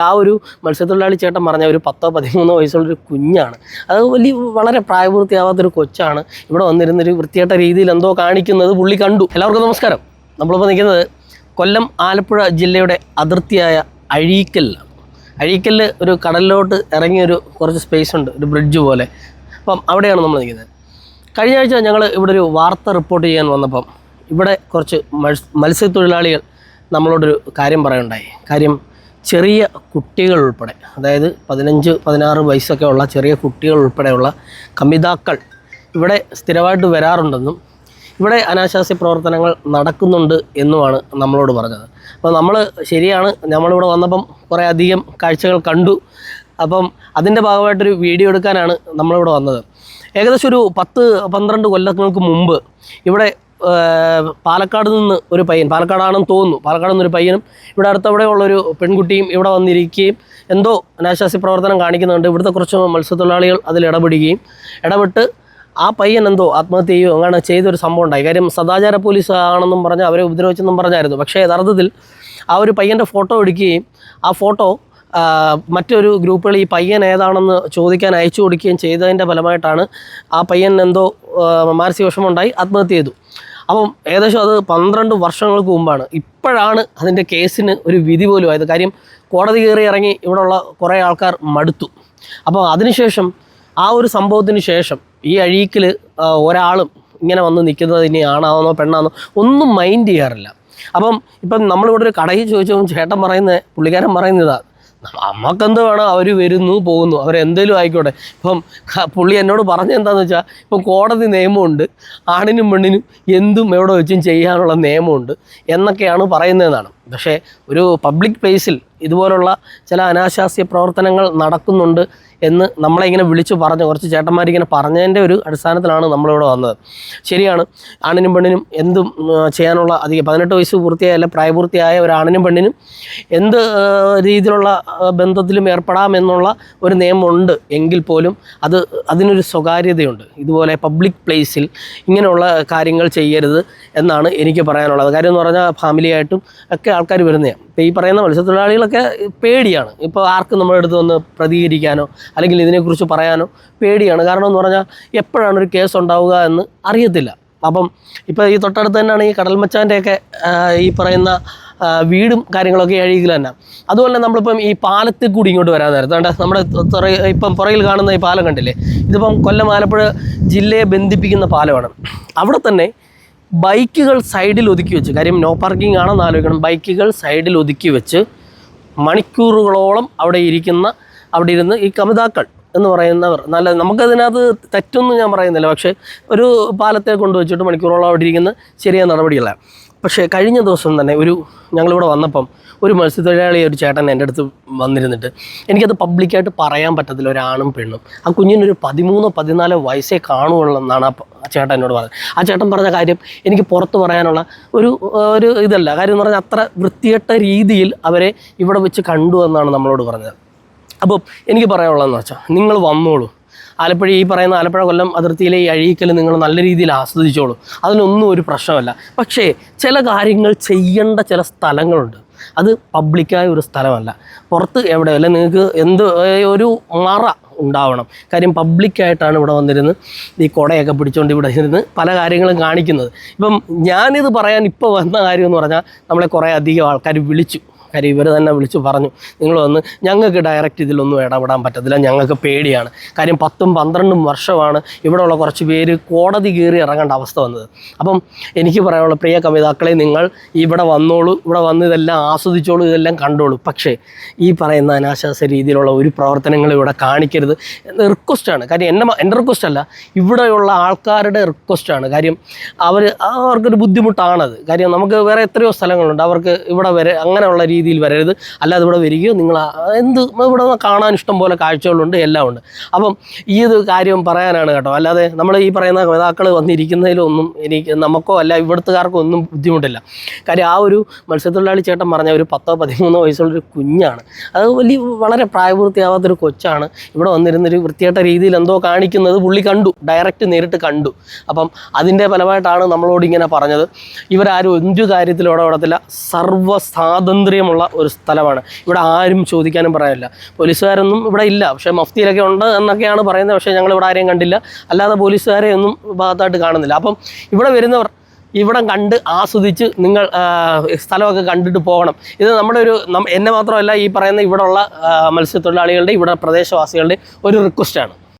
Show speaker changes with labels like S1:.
S1: ആ ഒരു മത്സ്യത്തൊഴിലാളി ചേട്ടൻ പറഞ്ഞ ഒരു പത്തോ പതിമൂന്നോ വയസ്സുള്ളൊരു കുഞ്ഞാണ്. അത് വലിയ വളരെ പ്രായപൂർത്തിയാവാത്തൊരു കൊച്ചാണ്. ഇവിടെ വന്നിരുന്നൊരു വൃത്തിയായിട്ട രീതിയിൽ എന്തോ കാണിക്കുന്നത് പുള്ളി കണ്ടു. എല്ലാവർക്കും നമസ്കാരം. നമ്മളിപ്പോൾ നിൽക്കുന്നത് കൊല്ലം ആലപ്പുഴ ജില്ലയുടെ അതിർത്തിയായ അഴീക്കലിലാണ്. അഴീക്കലിൽ ഒരു കടലിലോട്ട് ഇറങ്ങിയൊരു കുറച്ച് സ്പേസ് ഉണ്ട് ഒരു ബ്രിഡ്ജ് പോലെ. അപ്പം അവിടെയാണ് നമ്മൾ നിൽക്കുന്നത്. കഴിഞ്ഞ ആഴ്ച ഞങ്ങൾ ഇവിടെ ഒരു വാർത്ത റിപ്പോർട്ട് ചെയ്യാൻ വന്നപ്പം ഇവിടെ കുറച്ച് മത്സ് മത്സ്യത്തൊഴിലാളികൾ നമ്മളോടൊരു കാര്യം പറയുണ്ടായി കാര്യം ചെറിയ കുട്ടികൾ ഉൾപ്പെടെ അതായത് പതിനഞ്ച് പതിനാറ് വയസ്സൊക്കെ ഉള്ള ചെറിയ കുട്ടികൾ ഉൾപ്പെടെയുള്ള കമിതാക്കൾ ഇവിടെ സ്ഥിരമായിട്ട് വരാറുണ്ടെന്നും ഇവിടെ അനാശാസ്യ പ്രവർത്തനങ്ങൾ നടക്കുന്നുണ്ട് എന്നുമാണ് നമ്മളോട് പറഞ്ഞത്. അപ്പോൾ നമ്മൾ ശരിയാണ് നമ്മളിവിടെ വന്നപ്പം കുറേ അധികം കാഴ്ചകൾ കണ്ടു. അപ്പം അതിന്റെ ഭാഗമായിട്ടൊരു വീഡിയോ എടുക്കാനാണ് നമ്മളിവിടെ വന്നത്. ഏകദേശം ഒരു പത്ത് പന്ത്രണ്ട് കൊല്ലങ്ങൾക്ക് മുമ്പ് ഇവിടെ പാലക്കാട് നിന്ന് ഒരു പയ്യൻ പാലക്കാടാണെന്ന് തോന്നുന്നു. പാലക്കാട് നിന്നൊരു പയ്യനും ഇവിടെ അടുത്തവിടെ ഉള്ളൊരു പെൺകുട്ടിയും ഇവിടെ വന്നിരിക്കുകയും എന്തോ അനാശാസ്യ പ്രവർത്തനം കാണിക്കുന്നുണ്ട്. ഇവിടുത്തെ കുറച്ച് മത്സ്യത്തൊഴിലാളികൾ അതിൽ ഇടപെടുകയും ഇടപെട്ട് ആ പയ്യൻ എന്തോ ആത്മഹത്യ ചെയ്യുകയോ അങ്ങനെ ചെയ്തൊരു സംഭവം ഉണ്ടായി. കാര്യം സദാചാര പോലീസ് ആണെന്നും പറഞ്ഞ് അവരെ ഉപദ്രവിച്ചെന്നും പറഞ്ഞായിരുന്നു. പക്ഷേ യഥാർത്ഥത്തിൽ ആ ഒരു പയ്യന്റെ ഫോട്ടോ എടുക്കുകയും ആ ഫോട്ടോ മറ്റൊരു ഗ്രൂപ്പുകൾ ഈ പയ്യൻ ഏതാണെന്ന് ചോദിക്കാൻ അയച്ചു കൊടുക്കുകയും ചെയ്തതിന്റെ ഫലമായിട്ടാണ് ആ പയ്യൻ എന്തോ മാനസിക വിഷമമുണ്ടായി ആത്മഹത്യ ചെയ്തു. അപ്പം ഏകദേശം അത് പന്ത്രണ്ട് വർഷങ്ങൾക്ക് മുമ്പാണ്. ഇപ്പോഴാണ് അതിന്റെ കേസിന് ഒരു വിധി പോലും ആയത്. കാര്യം കോടതി കയറി ഇറങ്ങി ഇവിടെയുള്ള കുറേ ആൾക്കാർ മടുത്തു. അപ്പോൾ അതിനുശേഷം ആ ഒരു സംഭവത്തിന് ശേഷം ഈ അഴീക്കിൽ ഒരാളും ഇങ്ങനെ വന്ന് നിൽക്കുന്നത് ഇനി ആണാണെന്നോ പെണ്ണാണെന്നോ ഒന്നും മൈൻഡ് ചെയ്യാറില്ല. അപ്പം ഇപ്പം നമ്മളിവിടെ ഒരു കടയിൽ ചോദിച്ചപ്പോൾ ചേട്ടൻ പറയുന്നത് പുള്ളിക്കാരൻ പറയുന്നതാ നമുക്കെന്ത് വേണം? അവർ വരുന്നു പോകുന്നു. അവരെന്തേലും ആയിക്കോട്ടെ. ഇപ്പം പുള്ളി എന്നോട് പറഞ്ഞ എന്താണെന്ന് വെച്ചാൽ ഇപ്പം കോടതി നിയമമുണ്ട്. ആണിനും പെണ്ണിനും എന്തും എവിടെ വെച്ചും ചെയ്യാനുള്ള നിയമമുണ്ട് എന്നൊക്കെയാണ് പറയുന്നതെന്നാണ്. പക്ഷേ ഒരു പബ്ലിക് പ്ലേസിൽ ഇതുപോലുള്ള ചില അനാശാസ്യ പ്രവർത്തനങ്ങൾ നടക്കുന്നുണ്ട് എന്ന് നമ്മളെ ഇങ്ങനെ വിളിച്ചു പറഞ്ഞ് കുറച്ച് ചേട്ടന്മാരിങ്ങനെ പറഞ്ഞതിന്റെ ഒരു അടിസ്ഥാനത്തിലാണ് നമ്മളിവിടെ വന്നത്. ശരിയാണ്. ആണിനും പെണ്ണിനും എന്തും ചെയ്യാനുള്ള അധികം പതിനെട്ട് വയസ്സ് പൂർത്തിയായ പ്രായപൂർത്തിയായ ഒരു ആണിനും പെണ്ണിനും എന്ത് രീതിയിലുള്ള ബന്ധത്തിലും ഏർപ്പെടാമെന്നുള്ള ഒരു നിയമമുണ്ട് എങ്കിൽ പോലും അത് അതിനൊരു സ്വകാര്യതയുണ്ട്. ഇതുപോലെ പബ്ലിക് പ്ലേസിൽ ഇങ്ങനെയുള്ള കാര്യങ്ങൾ ചെയ്യരുത് എന്നാണ് എനിക്ക് പറയാനുള്ളത്. കാര്യം എന്ന് പറഞ്ഞാൽ ഫാമിലിയായിട്ടും ഒക്കെ ആൾക്കാർ വരുന്നതാണ്. ഇപ്പോൾ ഈ പറയുന്ന മത്സ്യത്തൊഴിലാളികളൊക്കെ പേടിയാണ്. ഇപ്പോൾ ആർക്കും നമ്മുടെ അടുത്ത് വന്ന് പ്രതികരിക്കാനോ അല്ലെങ്കിൽ ഇതിനെക്കുറിച്ച് പറയാനോ പേടിയാണ്. കാരണം എന്ന് പറഞ്ഞാൽ എപ്പോഴാണ് ഒരു കേസ് ഉണ്ടാവുക എന്ന് അറിയത്തില്ല. അപ്പം ഇപ്പോൾ ഈ തൊട്ടടുത്ത് തന്നെയാണ് ഈ കടൽമച്ചാന്റെയൊക്കെ ഈ പറയുന്ന വീടും കാര്യങ്ങളൊക്കെ അഴുകിൽ തന്നെ. അതുപോലെ നമ്മളിപ്പം ഈ പാലത്തിൽ കൂടി ഇങ്ങോട്ട് വരാൻ നേരത്തെ വേണ്ട നമ്മുടെ ഇപ്പം പുറകിൽ കാണുന്ന ഈ പാലം കണ്ടില്ലേ? ഇതിപ്പം കൊല്ലം ആലപ്പുഴ ജില്ലയെ ബന്ധിപ്പിക്കുന്ന പാലമാണ്. അവിടെ തന്നെ ബൈക്കുകൾ സൈഡിൽ ഒതുക്കി വെച്ച് കാര്യം നോ പാർക്കിംഗ് ആണെന്ന് ആലോചിക്കണം. ബൈക്കുകൾ സൈഡിൽ ഒതുക്കി വെച്ച് മണിക്കൂറുകളോളം അവിടെ ഇരിക്കുന്ന അവിടെ ഇരുന്ന് ഈ കമിതാക്കൾ എന്ന് പറയുന്നവർ. നല്ല നമുക്കതിനകത്ത് തെറ്റൊന്നും ഞാൻ പറയുന്നില്ല. പക്ഷേ ഒരു പാലത്തെ കൊണ്ടുവച്ചിട്ട് മണിക്കൂറോളം അവിടെ ഇരിക്കുന്ന ശരിയായ നടപടികളാണ്. പക്ഷേ കഴിഞ്ഞ ദിവസം തന്നെ ഒരു ഞങ്ങളിവിടെ വന്നപ്പം ഒരു മത്സ്യത്തൊഴിലാളി ഒരു ചേട്ടൻ എന്റെ അടുത്ത് വന്നിരുന്നിട്ട് എനിക്കത് പബ്ലിക്കായിട്ട് പറയാൻ പറ്റത്തില്ല ഒരാണും പെണ്ണും. ആ കുഞ്ഞിനൊരു പതിമൂന്നോ പതിനാലോ വയസ്സേ കാണുകയുള്ളൂ എന്നാണ് ആ ചേട്ടൻ എന്നോട് പറഞ്ഞത്. ആ ചേട്ടൻ പറഞ്ഞ കാര്യം എനിക്ക് പുറത്ത് പറയാനുള്ള ഒരു ഒരു ഇതല്ല. കാര്യം എന്ന് പറഞ്ഞാൽ അത്ര വൃത്തികെട്ട രീതിയിൽ അവരെ ഇവിടെ വെച്ച് കണ്ടു എന്നാണ് നമ്മളോട് പറഞ്ഞത്. അപ്പം എനിക്ക് പറയാനുള്ളതെന്ന് വെച്ചാൽ നിങ്ങൾ വന്നോളൂ. ആലപ്പുഴ ഈ പറയുന്ന ആലപ്പുഴ കൊല്ലം അതിർത്തിയിലെ ഈ അഴീക്കൽ നിങ്ങൾ നല്ല രീതിയിൽ ആസ്വദിച്ചോളൂ. അതിനൊന്നും ഒരു പ്രശ്നമല്ല. പക്ഷേ ചില കാര്യങ്ങൾ ചെയ്യേണ്ട ചില സ്ഥലങ്ങളുണ്ട്. അത് പബ്ലിക്കായ ഒരു സ്ഥലമല്ല. പുറത്ത് എവിടെ അല്ല നിങ്ങൾക്ക് എന്ത് ഒരു മറ ഉണ്ടാവണം. കാര്യം പബ്ലിക്കായിട്ടാണ് ഇവിടെ വന്നിരുന്ന് ഈ കുടയൊക്കെ പിടിച്ചുകൊണ്ട് ഇവിടെ ഇരുന്ന് പല കാര്യങ്ങളും കാണിക്കുന്നത്. ഇപ്പം ഞാനിത് പറയാൻ ഇപ്പോൾ വന്ന കാര്യം എന്ന് പറഞ്ഞാൽ നമ്മളെ കുറേ അധികം ആൾക്കാർ വിളിച്ചു. കാര്യം ഇവർ തന്നെ വിളിച്ച് പറഞ്ഞു നിങ്ങൾ വന്ന് ഞങ്ങൾക്ക് ഡയറക്റ്റ് ഇതിലൊന്നും ഇടപെടാൻ പറ്റത്തില്ല ഞങ്ങൾക്ക് പേടിയാണ്. കാര്യം പത്തും പന്ത്രണ്ടും വർഷമാണ് ഇവിടെയുള്ള കുറച്ച് പേര് കോടതി കയറി ഇറങ്ങേണ്ട അവസ്ഥ വന്നത്. അപ്പം എനിക്ക് പറയാനുള്ള പ്രിയ കവിതാക്കളെ നിങ്ങൾ ഇവിടെ വന്നോളൂ ഇവിടെ വന്ന് ഇതെല്ലാം ആസ്വദിച്ചോളൂ ഇതെല്ലാം കണ്ടോളൂ. പക്ഷേ ഈ പറയുന്ന അനാശാസ രീതിയിലുള്ള ഒരു പ്രവർത്തനങ്ങൾ ഇവിടെ കാണിക്കരുത് റിക്വസ്റ്റാണ് കാര്യം എന്റെ എന്റെ റിക്വസ്റ്റ് അല്ല ഇവിടെയുള്ള ആൾക്കാരുടെ റിക്വസ്റ്റാണ് കാര്യം അവർ അവർക്കൊരു ബുദ്ധിമുട്ടാണത്. കാര്യം നമുക്ക് വേറെ എത്രയോ സ്ഥലങ്ങളുണ്ട്. അവർക്ക് ഇവിടെ വരെ അങ്ങനെയുള്ള രീതിയിൽ വരരുത്. അല്ലാതെ ഇവിടെ വരികയോ നിങ്ങൾ എന്ത് ഇവിടെ കാണാൻ ഇഷ്ടം പോലെ കാഴ്ചകളുണ്ട് എല്ലാം ഉണ്ട്. അപ്പം ഈ ഒരു കാര്യം പറയാനാണ് കേട്ടോ. അല്ലാതെ നമ്മൾ ഈ പറയുന്ന നേതാക്കൾ വന്നിരിക്കുന്നതിലൊന്നും എനിക്ക് നമുക്കോ അല്ല ഇവിടുത്തുകാർക്കോ ഒന്നും ബുദ്ധിമുട്ടില്ല. കാര്യം ആ ഒരു മത്സ്യത്തൊഴിലാളി ചേട്ടൻ പറഞ്ഞ ഒരു പത്തോ പതിമൂന്നോ വയസ്സുള്ളൊരു കുഞ്ഞാണ്. അത് വലിയ വളരെ പ്രായപൂർത്തിയാവാത്തൊരു കൊച്ചാണ്. ഇവിടെ വന്നിരുന്നൊരു വൃത്തിയായിട്ട രീതിയിൽ എന്തോ കാണിക്കുന്നത് പുള്ളി കണ്ടു. ഡയറക്റ്റ് നേരിട്ട് കണ്ടു. അപ്പം അതിന്റെ ഫലമായിട്ടാണ് നമ്മളോട് ഇങ്ങനെ പറഞ്ഞത്. ഇവരാരും എന്തു കാര്യത്തിലും ഇടപെടത്തില്ല. സർവ സ്വാതന്ത്ര്യമുള്ള സുരക്ഷിതമുള്ള ഒരു സ്ഥലമാണ്. ഇവിടെ ആരും ചോദിക്കാനും പറയാനില്ല. പോലീസുകാരൊന്നും ഇവിടെ ഇല്ല. പക്ഷേ മഫ്തിയിലൊക്കെ ഉണ്ട് എന്നൊക്കെയാണ് പറയുന്നത്. പക്ഷേ ഞങ്ങൾ ഇവിടെ ആരെയും കണ്ടില്ല. അല്ലാതെ പോലീസുകാരെ ഒന്നും ഭാഗത്തായിട്ട് കാണുന്നില്ല. അപ്പം ഇവിടെ വരുന്നവർ ഇവിടം കണ്ട് ആസ്വദിച്ച് നിങ്ങൾ സ്ഥലമൊക്കെ കണ്ടിട്ട് പോകണം. ഇത് നമ്മുടെ ഒരു എന്നെ മാത്രമല്ല ഈ പറയുന്ന ഇവിടെയുള്ള മത്സ്യത്തൊഴിലാളികളുടെ ഇവിടെ പ്രദേശവാസികളുടെ ഒരു റിക്വസ്റ്റാണ്